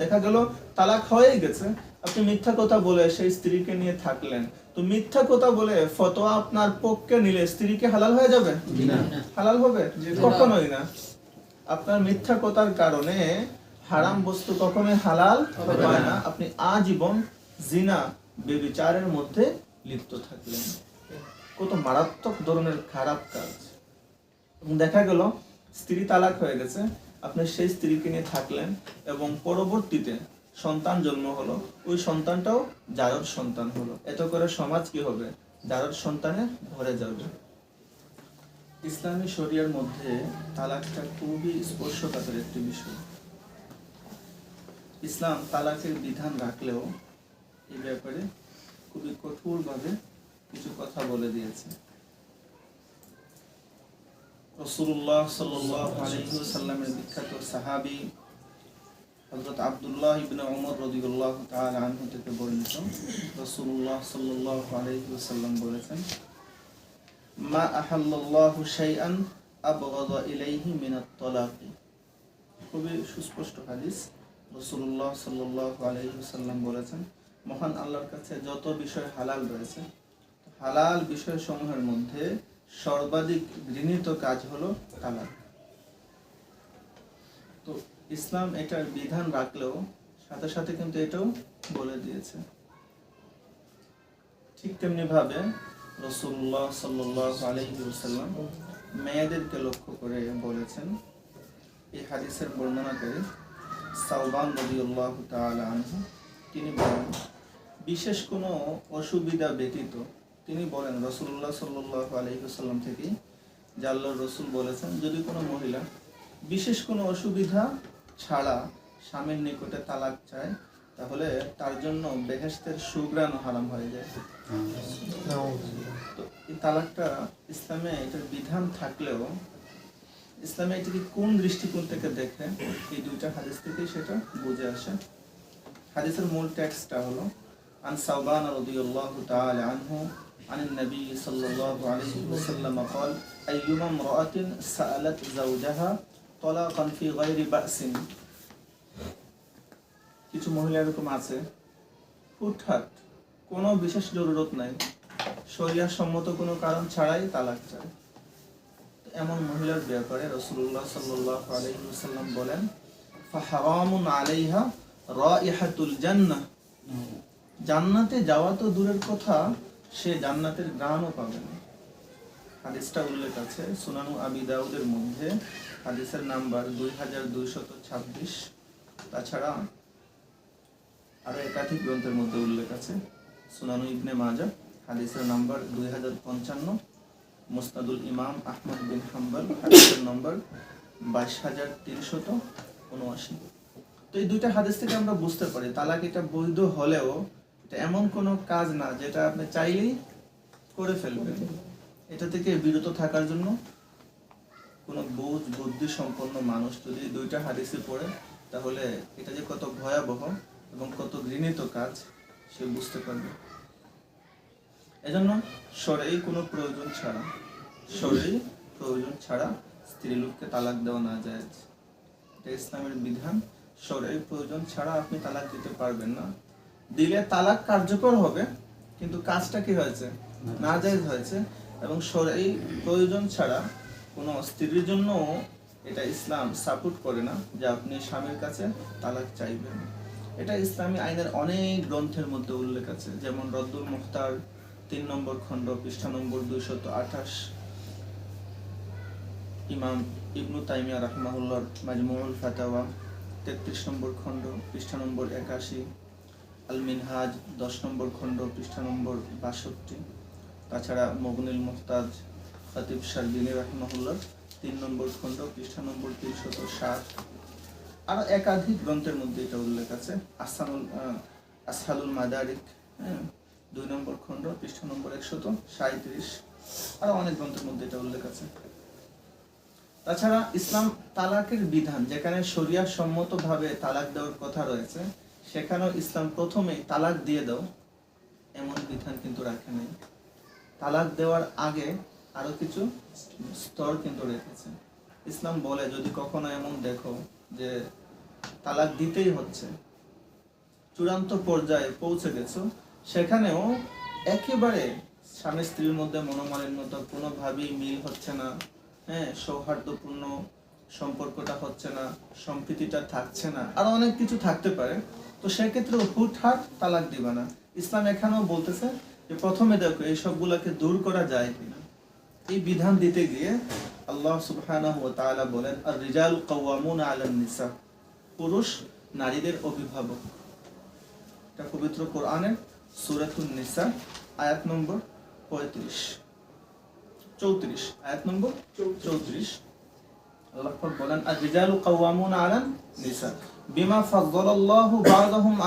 দেখা গেল তালাক হয়ে গেছে। আপনি মিথ্যা কথা বলে সেই স্ত্রীকে নিয়ে থাকলেন। তো মিথ্যা কথা বলে ফতোয়া আপনার পক্ষে নিলে স্ত্রীকে হালাল হয়ে যাবে? হালাল হবে? কখনোই না। আপনার মিথ্যা কথার কারণে হারাম বস্তু কখনোই হালাল হয় না। আপনি আজীবন জিনা বেবিচারের মধ্যে লিপ্ত থাকলেন। কত মারাত্মক ধরনের খারাপ কাজ। এবং দেখা গেল স্ত্রী তালাক হয়ে গেছে। আপনি সেই স্ত্রীকে নিয়ে থাকলেন এবং পরবর্তীতে সন্তান জন্ম হলো। ওই সন্তানটাও জারদ সন্তান হলো। এত করে সমাজ কি হবে? জারদ সন্তানে ভরে যাবে। ইসলামী শরিয়ার মধ্যে তালাকটা খুবই স্পর্শকাতর একটি বিষয়। ইসলাম তালাকের বিধান রাখলেও এই ব্যাপারে খুবই কঠোরভাবে কিছু কথা বলে দিয়েছে। রসুল্লাহ সাল্লাহ আলহিসাল্লামের বিখ্যাত সাহাবি হজরত আবদুল্লাহ ইবনে রদিউল্লাহ আনহু থেকে বর্ণিত রসুল্লাহ সাল্লাহ বলেছেন, মা আবগাদা ইলাইহি মিনাত তালাকি। খুবই সুস্পষ্ট হাদিস রসুল্লাহ সাল্লাহ আলহিসাল্লাম বলেছেন, মহান আল্লাহর কাছে যত বিষয় হালাল রয়েছে, হালাল বিষয়সমূহের মধ্যে সর্বাধিক ঘৃণিত কাজ হলো তালাক। তো ইসলাম এটার বিধান রাখলেও সাথে সাথে কিন্তু এটাও বলে দিয়েছে। ঠিক তেমনি ভাবে রসুল্লাহ সাল্লাহ মেয়েদেরকে লক্ষ্য করে বলেছেন, এই হাদিসের রবিউল্লাহ তাআলা আনহু, তিনি বলেন, বিশেষ কোনো অসুবিধা ব্যতীত তিনি বলেন রসুল্লাহ সাল্লাহ আলহিহাসাল্লাম থেকে যে রসুল বলেছেন, যদি কোনো মহিলা বিশেষ কোনো অসুবিধা ছাড়া স্বামীর নিকটে তালাক চায়, তাহলে তার জন্য বেহেস্তের সুগ্রাণ হারাম হয়ে যায়। তো এই তালাকটা ইসলামে এটার বিধান থাকলেও ইসলামে এটিকে কোন দৃষ্টিকোণ থেকে দেখে এই দুইটা হাদিস থেকেই সেটা বুঝে আসে। হাদিসের মূল ট্যাক্সটা হলো, আন সাবান রদিউল্লাহ তাআলা আনহু عن النبي صلى الله عليه وسلم قال أيما امرأة سألت زوجها طلاقا في غير بأس কিছু মহিলা এরকম আছে হুটহাট কোনো বিশেষ জরুরত নাই শরিয়া সম্মত কোনো কারণ ছাড়াই তালাক চায় তো এমন মহিলার ব্যাপারে রসুল্লাহ সাল্লাহ আলহিসাল্লাম বলেন ফাহারামুন আলাইহা রাইহাতুল জান্নাহ জান্নাতে যাওয়া তো দূরের কথা সে জান্নাতের গ্রাণও পাবে না। হাদিসটা উল্লেখ আছে, সুনানু আবি দাউদের মধ্যে। হাদিসের নাম্বার দুই হাজার দুইশত ছাব্বিশ। তাছাড়া আরও একাধিক গ্রন্থের মধ্যে উল্লেখ আছে, সুনানু ইবনে মাজা। হাদিসের নাম্বার দুই হাজার পঞ্চান্ন। মুস্তাদুল ইমাম আহমদ বিন হাম্বল, হাদিসের নম্বর বাইশ হাজার তিনশত উনআশি। তো এই দুইটা হাদিস থেকে আমরা বুঝতে পারি, তালাক এটা বৈধ হলেও এমন কোনো কাজ না, যেটা আপনি চাইলেই করে ফেলবেন। এটা থেকে বিরত থাকার জন্য কোনো বোধ, বুদ্ধি সম্পন্ন মানুষ যদি দুইটা হাদিসে পড়ে, তাহলে এটা যে কত ভয়াবহ এবং কত ঘৃণিত কাজ, সে বুঝতে পারবে। এজন্য সরেই কোনো প্রয়োজন ছাড়া সরেই প্রয়োজন ছাড়া স্ত্রী লোককে তালাক দেওয়া না যায়। এটা ইসলামের বিধান। সরেই প্রয়োজন ছাড়া আপনি তালাক দিতে পারবেন না। দিলে তালাক কার্যকর হবে, কিন্তু কাজটা কি হয়েছে? না জায়েজ হয়েছে এবং সরেই প্রয়োজন ছাড়া কোনো স্ত্রীর জন্য এটা ইসলাম সাপোর্ট করে না যে আপনি স্বামীর কাছে তালাক চাইবেন। এটা ইসলামী আইনের অনেক গ্রন্থের মধ্যে উল্লেখ আছে, যেমন রদ্দুল মুখতার তিন নম্বর খণ্ড, পৃষ্ঠা নম্বর দুইশত আঠাশ। ইমাম ইবনু তাইমিয়া রাহমাহুল্লার মাজমুল ফাতাওয়া, তেত্রিশ নম্বর খণ্ড, পৃষ্ঠা নম্বর একাশি। আল মিনহাজ দশ নম্বর খণ্ড, পৃষ্ঠা নম্বর বাষট্টি। তাছাড়া মগনুল মুহতাজ খতিব শারবিনী রাহমাহুল্লার তিন নম্বর খণ্ড, পৃষ্ঠা নম্বর তিনশত ষাট। আরও একাধিক গ্রন্থের মধ্যে এটা উল্লেখ আছে। আসানুল আসহালুল মাদারিক হ্যাঁ দুই নম্বর খণ্ড, পৃষ্ঠা নম্বর একশত সাঁত্রিশ আরও অনেক গ্রন্থের মধ্যে এটা উল্লেখ আছে। তাছাড়া ইসলাম তালাকের বিধান, যেখানে শরিয়া সম্মত ভাবে তালাক দেওয়ার কথা রয়েছে সেখানেও ইসলাম প্রথমে তালাক দিয়ে দাও, এমন বিধান কিন্তু রাখে নাই। তালাক দেওয়ার আগে আরও কিছু স্তর কিন্তু রেখেছে। ইসলাম বলে, যদি কখনো এমন দেখো যে তালাক দিতেই হচ্ছে, চূড়ান্ত পর্যায়ে পৌঁছে গেছো, সেখানেও একেবারে স্বামী স্ত্রীর মধ্যে মনোমালিন্যতা কোনোভাবেই মিল হচ্ছে না। হ্যাঁ সৌহার্দ্যপূর্ণ সম্পর্কটা হচ্ছে না, সম্প্রীতিটা থাকছে না, আর অনেক কিছু থাকতে পারে, তো সেক্ষেত্রে হুটহাট তালাক দিবে না। ইসলাম এখানেও বলতেছে যে, প্রথমে দেখো এই সবগুলোকে দূর করা যায় কিনা। এই বিধান দিতে গিয়ে আল্লাহ তাআলা বলেন আর রিজাল কাওয়ামুনা আলান নিসা। পুরুষ, নারীদের অভিভাবক। এটা পবিত্র কোরআনের সূরাতুন নিসা, আয়াত নম্বর 35 চৌত্রিশ, আয়াত নম্বর চৌত্রিশ। বলেন আর কাওয়ামুনা আলান নিসা। বিমা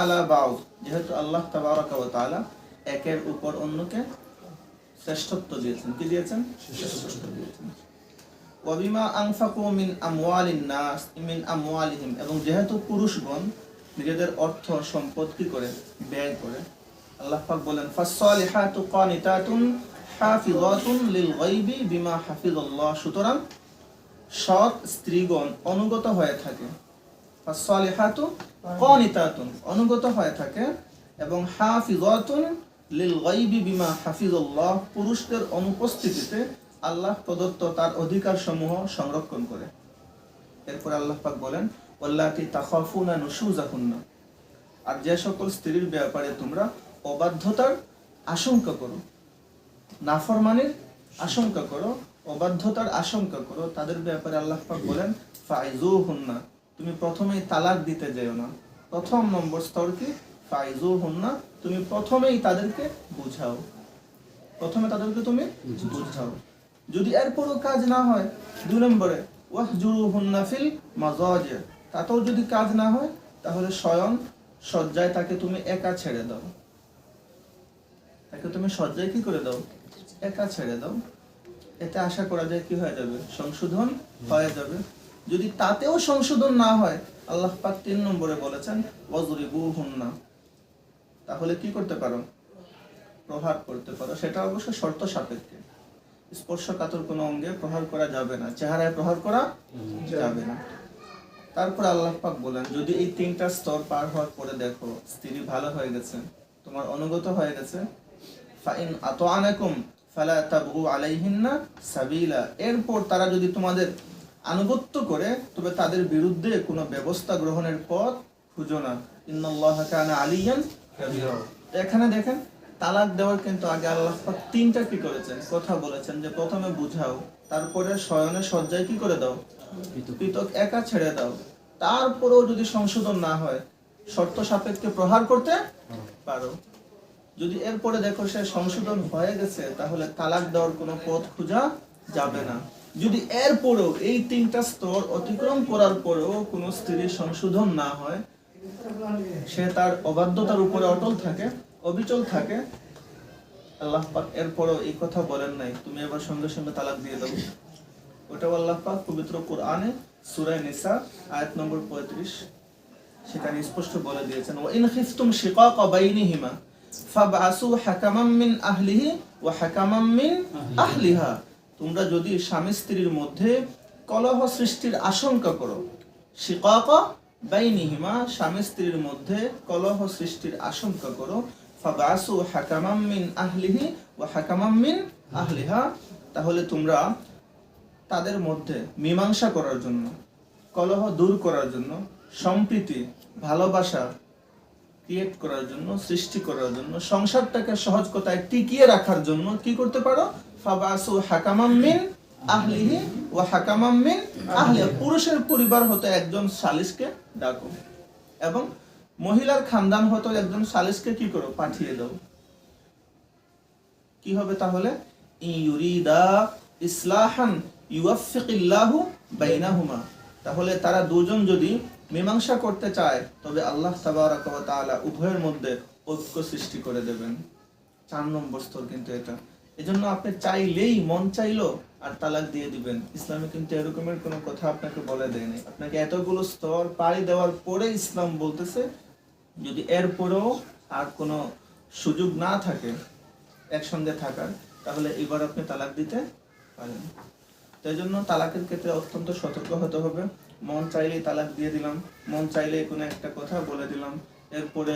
আলা যেহেতু আল্লাহ ওয়া তাআলা একের উপর অন্যকে শ্রেষ্ঠত্ব দিয়েছেন। কি দিয়েছেন? আনফাকু মিন আমওয়ালিন নাস, মিন আমওয়ালিহিম। এবং যেহেতু পুরুষগণ নিজেদের অর্থ, সম্পদ কি করে? ব্যয় করে। আল্লাহ পাক বলেন, ফাসসালিহাতু কানিতাতুন হাফিজাতুন লিল গায়বি বিমা হাফিজাল্লাহ। সুতরাং সৎ স্ত্রীগণ অনুগত হয়ে থাকে। ফাসসালিহাতু কানিতাতুন অনুগত হয়ে থাকে এবং হাফিজাতুন লিল গায়বি বিমা হাফিজাল্লাহ, পুরুষদের অনুপস্থিতিতে আল্লাহ প্রদত্ত তার অধিকার সমূহ সংরক্ষণ করে। এরপর আল্লাহ পাক বলেন ওয়াল্লাতি তাখাফুনা নুশুজাহুন্না আর যে সকল স্ত্রীর ব্যাপারে তোমরা অবাধ্যতার আশঙ্কা করো, নাফরমানির আশঙ্কা করো অবাধ্যতার আশঙ্কা করো তাদের ব্যাপারে আল্লাহ পাক বলেন ফাইজুহুন্না তুমি প্রথমেই তালাক দিতে যেও না। প্রথম নম্বর স্তর কি? ফাইজুহুন্না তুমি প্রথমেই তাদেরকে বুঝাও। প্রথমে তাদেরকে তুমি বুঝাও। যদি এরপরও কাজ না হয় দুই নম্বরে ওয়াহজুরুহুন্না ফিল মাজাজির তাতেও যদি কাজ না হয় তাহলে স্বয়ং শয্যায় তাকে তুমি একা ছেড়ে দাও। তাকে তুমি শয্যায় কি করে দাও? একা ছেড়ে দাও। এতে আশা করা যায় কি হয়ে যাবে? সংশোধন হয়ে যাবে। যদি তাতেও সংশোধন না হয়, আল্লাহ পাক তিন নম্বরে বলেছেন, ওয়াজরিবুহুন্না। তাহলে কি করতে পারো? প্রহার করতে পারো। সেটা অবশ্য শর্ত সাপেক্ষে। স্পর্শকাতর কোনো অঙ্গে প্রহার করা যাবে না। চেহারায় প্রহার করা যাবে না। তারপর আল্লাহ পাক বলেন, যদি এই তিনটা স্তর পার হওয়ার পরে দেখো, স্ত্রী ভালো হয়ে গেছে, তোমার অনুগত হয়ে গেছে, ফাইন আতআনাকুম ফালা তাবগু আলাইহিন্না সাবিলা। এরপর তারা যদি তোমাদের আনুগত্য করে তবে তাদের বিরুদ্ধে কোনো ব্যবস্থা গ্রহণের পথ খুঁজো না। ইন্নাল্লাহ কানা আলিয়ান এখানে দেখেন তালাক দেওয়ার কিন্তু আগে আল্লাহ তিনটা কি করেছেন? কথা বলেছেন যে প্রথমে বুঝাও তারপরে শয়নে সজ্জায় কি করে দাও? পৃথক। একা ছেড়ে দাও। তারপরেও যদি সংশোধন না হয় শর্ত সাপেক্ষে প্রহার করতে পারো। যদি এরপরে দেখো সে সংশোধন হয়ে গেছে, তাহলে তালাক দেওয়ার কোনো পথ খোঁজা যাবে না। যদি এরপরেও এই তিনটা স্তর অতিক্রম করার পরেও কোনো স্ত্রীর সংশোধন না হয়, সে তার অবাধ্যতার উপরে অটল থাকে, অবিচল থাকে, আল্লাহ পাক এরপরেও এই কথা বলেন নাই, তুমি এবার সঙ্গে সঙ্গে তালাক দিয়ে দাও। ওটাও আল্লাহ পাক পবিত্র কোরআনে সূরা নিসা, আয়াত নম্বর 35 সেখানে স্পষ্ট বলে দিয়েছেন, ওয়া ইন শিকাকা বাইনিহিমা। ফাবআসু হাকামান মিন আহলিহি ওয়া হাকামান মিন আহলিহা। তোমরা যদি স্বামী স্ত্রীর মধ্যে কলহ সৃষ্টির আশঙ্কা করো, শিকাকা বাইনিহিমা, স্বামী স্ত্রীর মধ্যে কলহ সৃষ্টির আশঙ্কা করো ফাবআসু হাকামান মিন আহলিহি ওয়া হাকামান মিন আহলিহা, তাহলে তোমরা তাদের মধ্যে মীমাংসা করার জন্য, কলহ দূর করার জন্য সম্প্রীতি, ভালোবাসা ক্রিয়েট করার জন্য সৃষ্টি করার জন্য সংসারটাকে সহজ কথায় টিকিয়ে রাখার জন্য কি করতে পারো? ফাবাসু হাকামাম মিন আহলিহি ওয়া হাকামাম মিন পুরুষের পরিবার হতে একজন সালিসকে ডাকো এবং মহিলার খানদান হতে একজন সালিসকে কি করো? পাঠিয়ে দাও। কি হবে তাহলে? ইউরিদা ইসলাহান ইউয়াফিকিল্লাহু বাইনাহুমা। তাহলে তারা দুজন যদি মীমাংসা করতে চায়, তবে আল্লাহ তাআলা উভয়ের মধ্যে ঐক্য সৃষ্টি করে দেবেন। চার নম্বর স্তর কিন্তু এটা। এজন্য আপনি চাইলেই মন চাইলো আর তালাক দিয়ে দিবেন। ইসলামে কিন্তু এরকমের কোনো কথা আপনাকে বলে দেয়নি। আপনাকে এতগুলো স্তর পাড়ি দেওয়ার পরে ইসলাম বলতেছে, যদি এরপরেও আর কোনো সুযোগ না থাকে, একসঙ্গে থাকার, তাহলে এবার আপনি তালাক দিতে পারেন। তাই জন্য তালাকের ক্ষেত্রে অত্যন্ত সতর্ক হতে হবে। মন চাইলেই তালাক দিয়ে দিলাম, মন চাইলেই কোনো একটা কথা বলে দিলাম। এরপরে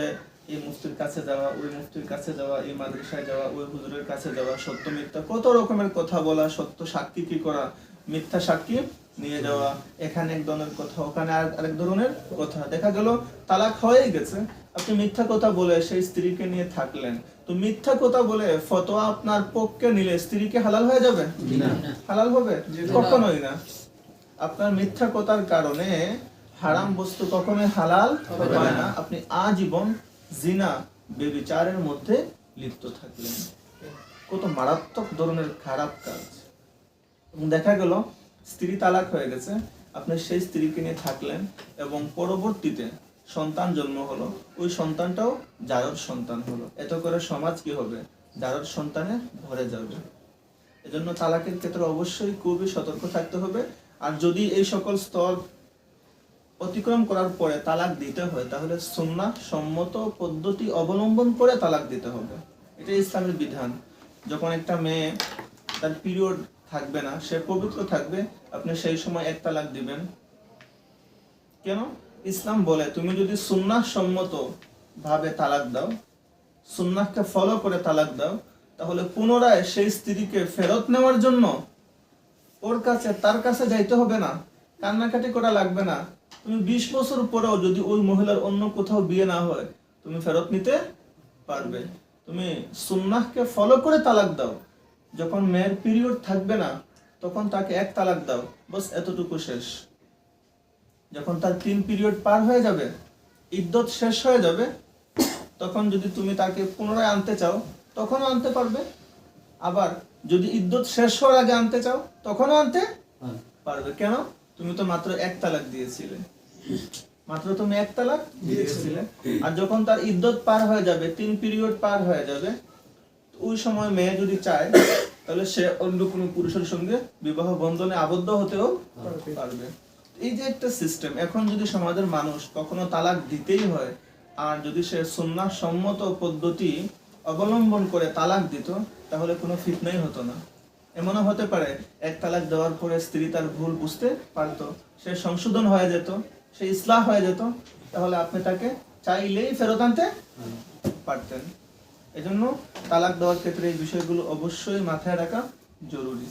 এই মুফতির কাছে যাওয়া, ওই মুফতির কাছে যাওয়া, এই মাদ্রাসায় যাওয়া, ওই হুজুরের কাছে যাওয়া, সত্য মিথ্যা, কত রকমের কথা বলা, সত্য সাক্ষী কি করা, মিথ্যা সাক্ষী নিয়ে যাওয়া, এখানে এক ধরনের কথা, ওখানে আর আরেক ধরনের কথা। দেখা গেল, তালাক হয়ে গেছে। আপনি মিথ্যা কথা বলে সেই স্ত্রীকে নিয়ে থাকলেন। তো মিথ্যা কথা বলে ফতোয়া আপনার পক্ষে নিলে স্ত্রীকে হালাল হয়ে যাবে? হালাল হবে? কখনোই না। আপনার মিথ্যা কথার কারণে হারাম বস্তু কখনোই হালাল হয় না। আপনি আজীবন জিনা বেবিচারের মধ্যে লিপ্ত থাকলেন। কত মারাত্মক ধরনের খারাপ কাজ। দেখা গেল স্ত্রী তালাক হয়ে গেছে। আপনি সেই স্ত্রীকে নিয়ে থাকলেন এবং পরবর্তীতে সন্তান জন্ম হলো, ওই সন্তানটাও জারদ সন্তান হলো। এত করে সমাজ কি হবে? জারদ সন্তানে ভরে যাবে। এজন্য তালাকের ক্ষেত্রে অবশ্যই খুবই সতর্ক থাকতে হবে। আর যদি এই সকল স্তর অতিক্রম করার পরে তালাক দিতে হয়, তাহলে সুন্না সম্মত পদ্ধতি অবলম্বন করে তালাক দিতে হবে। এটা ইসলামের বিধান। যখন একটা মেয়ে তার পিরিয়ড থাকবে না, সে পবিত্র থাকবে, আপনি সেই সময় এক তালাক দিবেন। কেন? ইসলাম বলে, তুমি যদি সুন্নাহ সম্মত ভাবে তালাক দাও, সুন্নাহকে ফলো করে তালাক দাও, তাহলে পুনরায় সেই স্ত্রীকে ফেরত নেওয়ার জন্য ওর কাছে, তার কাছে যাইতে হবে না, কান্নাকাটি করা লাগবে না। তুমি বিশ বছর পরেও যদি ওই মহিলার অন্য কোথাও বিয়ে না হয়, তুমি ফেরত নিতে পারবে। তুমি সুন্নাহকে ফলো করে তালাক দাও। যখন মেয়ের পিরিয়ড থাকবে না, তখন তাকে এক তালাক দাও। বস এতটুকু শেষ। যখন তার তিন পিরিয়ড পার হয়ে যাবে, ইদ্যত শেষ হয়ে যাবে, তখন যদি তুমি তাকে পুনরায় আনতে চাও, তখনও আনতে পারবে। আবার যদি ইদ্যত শেষ হওয়ার আগে আনতে চাও, তখনও আনতে পারবে। কেন? তুমি তো মাত্র এক তালাক দিয়েছিলে। মাত্র তুমি এক তালাক দিয়েছিলে। আর যখন তার ইদ্যত পার হয়ে যাবে, তিন পিরিয়ড পার হয়ে যাবে, ওই সময় মেয়ে যদি চায়, তাহলে সে অন্য কোনো পুরুষের সঙ্গে বিবাহ বন্ধনে আবদ্ধ হতেও পারবে। এই যে একটা সিস্টেম এখন যদি সমাজের মানুষ কখনো তালাক দিতেই হয়, আর যদি সে সুন্নাহ সম্মত পদ্ধতি অবলম্বন করে তালাক দিত, তাহলে কোনো ফিতনাই হতো না। এমনও হতে পারে, এক তালাক দেওয়ার পরে স্ত্রী তার ভুল বুঝতে পারতো, সে সংশোধন হয়ে যেত, সে ইসলাহ হয়ে যেত, তাহলে আপনি তাকে চাইলেই ফেরত আনতে পারতেন। এজন্য তালাক দেওয়ার ক্ষেত্রে এই বিষয়গুলো অবশ্যই মাথায় রাখা জরুরি।